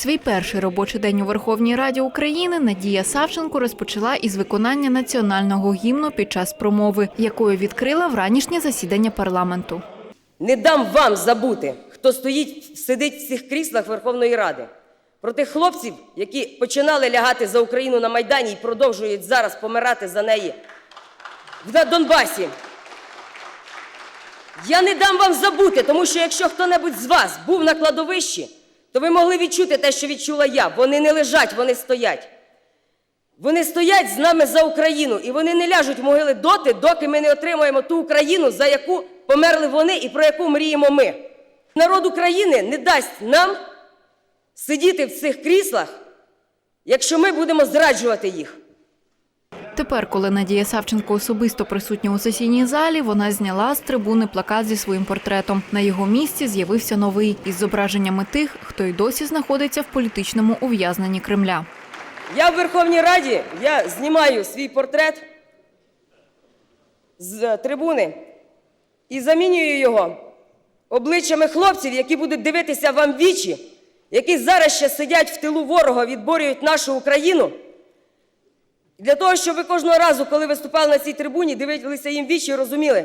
Свій перший робочий день у Верховній Раді України Надія Савченко розпочала із виконання національного гімну під час промови, якою відкрила вранішнє засідання парламенту. Не дам вам забути, хто стоїть, сидить в цих кріслах Верховної Ради. Про тих хлопців, які починали лягати за Україну на Майдані і продовжують зараз помирати за неї в Донбасі. Я не дам вам забути, тому що якщо хто-небудь з вас був на кладовищі, то ви могли відчути те, що відчула я. Вони не лежать, вони стоять. Вони стоять з нами за Україну, і вони не ляжуть в могили доти, доки ми не отримаємо ту Україну, за яку померли вони і про яку мріємо ми. Народ України не дасть нам сидіти в цих кріслах, якщо ми будемо зраджувати їх. Тепер, коли Надія Савченко особисто присутня у сесійній залі, вона зняла з трибуни плакат зі своїм портретом. На його місці з'явився новий із зображеннями тих, хто й досі знаходиться в політичному ув'язненні Кремля. Я в Верховній Раді я знімаю свій портрет з трибуни і замінюю його обличчями хлопців, які будуть дивитися вам вічі, які зараз ще сидять в тилу ворога, відборюють нашу Україну. Для того, щоб ви кожного разу, коли виступали на цій трибуні, дивилися їм вічі і розуміли,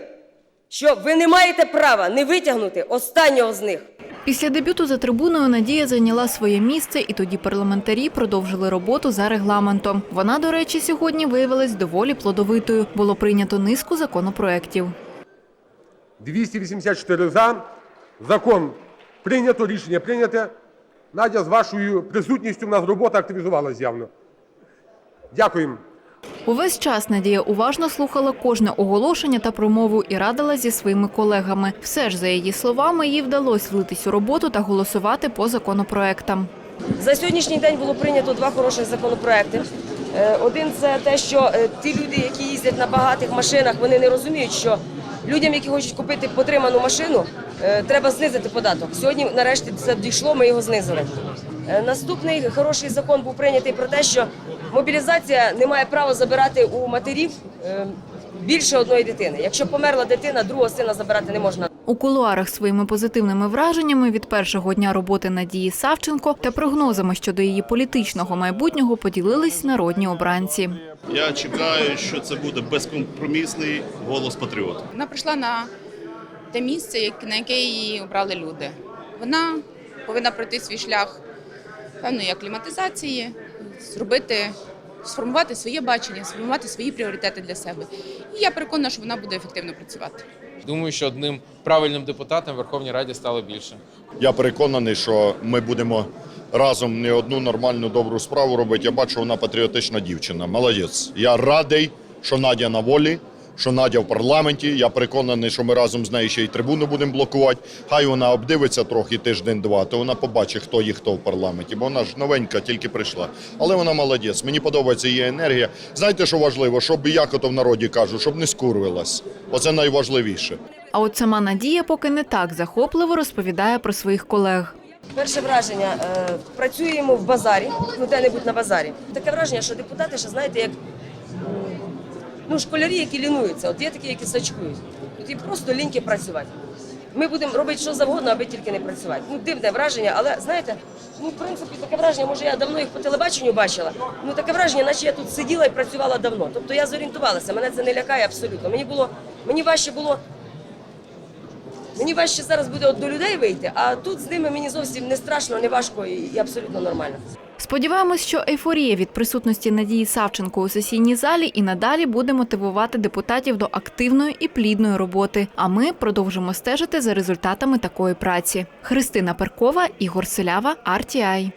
що ви не маєте права не витягнути останнього з них. Після дебюту за трибуною Надія зайняла своє місце, і тоді парламентарі продовжили роботу за регламентом. Вона, до речі, сьогодні виявилась доволі плодовитою. Було прийнято низку законопроєктів. 284 за. Закон прийнято, рішення прийняте. Надя, з вашою присутністю в нас робота активізувалась явно. Дякуємо. Увесь час Надія уважно слухала кожне оголошення та промову і радила зі своїми колегами. Все ж, за її словами, їй вдалося влитись у роботу та голосувати по законопроектам. За сьогоднішній день було прийнято два хороших законопроекти. Е, Один це те, що е, ті люди, які їздять на багатих машинах, вони не розуміють, що людям, які хочуть купити потриману машину, е, треба знизити податок. Сьогодні, нарешті, це дійшло, ми його знизили. Е, Наступний хороший закон був прийнятий про те, що мобілізація не має права забирати у матерів е, більше одної дитини. Якщо померла дитина, другого сина забирати не можна. У кулуарах своїми позитивними враженнями від першого дня роботи Надії Савченко та прогнозами щодо її політичного майбутнього поділились народні обранці. Я чекаю, що це буде безкомпромісний голос патріота. Вона прийшла на те місце, як- на яке її обрали люди. Вона повинна пройти свій шлях певної акліматизації, зробити, сформувати своє бачення, сформувати свої пріоритети для себе. І я переконана, що вона буде ефективно працювати. Думаю, що одним правильним депутатом в Верховній Раді стало більше. Я переконаний, що ми будемо разом не одну нормальну добру справу робити. Я бачу, вона патріотична дівчина. Молодець. Я радий, що Надя на волі, що Надя в парламенті. Я переконаний, що ми разом з нею ще й трибуну будемо блокувати. Хай вона обдивиться трохи тиждень-два, то вона побачить, хто є хто в парламенті, бо вона ж новенька, тільки прийшла. Але вона молодець. Мені подобається її енергія. Знаєте, що важливо? Щоб як ото в народі кажуть, щоб не скурвилась. Оце найважливіше. А от сама Надія поки не так захопливо розповідає про своїх колег. Перше враження е, працюємо в базарі, ну де-небудь на базарі. Таке враження, що депутати ще знаєте, як ну, школярі, які лінуються. От є такі, які сачкують. От їм просто ліньки працювати. Ми будемо робити що завгодно, аби тільки не працювати. Ну, дивне враження, але знаєте, ну в принципі таке враження, може я давно їх по телебаченню бачила. Ну таке враження, наче я тут сиділа і працювала давно. Тобто я зорієнтувалася, мене це не лякає абсолютно. Мені було мені важче було Мені важче зараз буде от до людей вийти, а тут з ними мені зовсім не страшно, не важко і, і абсолютно нормально. Сподіваємось, що ейфорія від присутності Надії Савченко у сесійній залі і надалі буде мотивувати депутатів до активної і плідної роботи. А ми продовжимо стежити за результатами такої праці. Христина Перкова, Ігор Селява, RTI.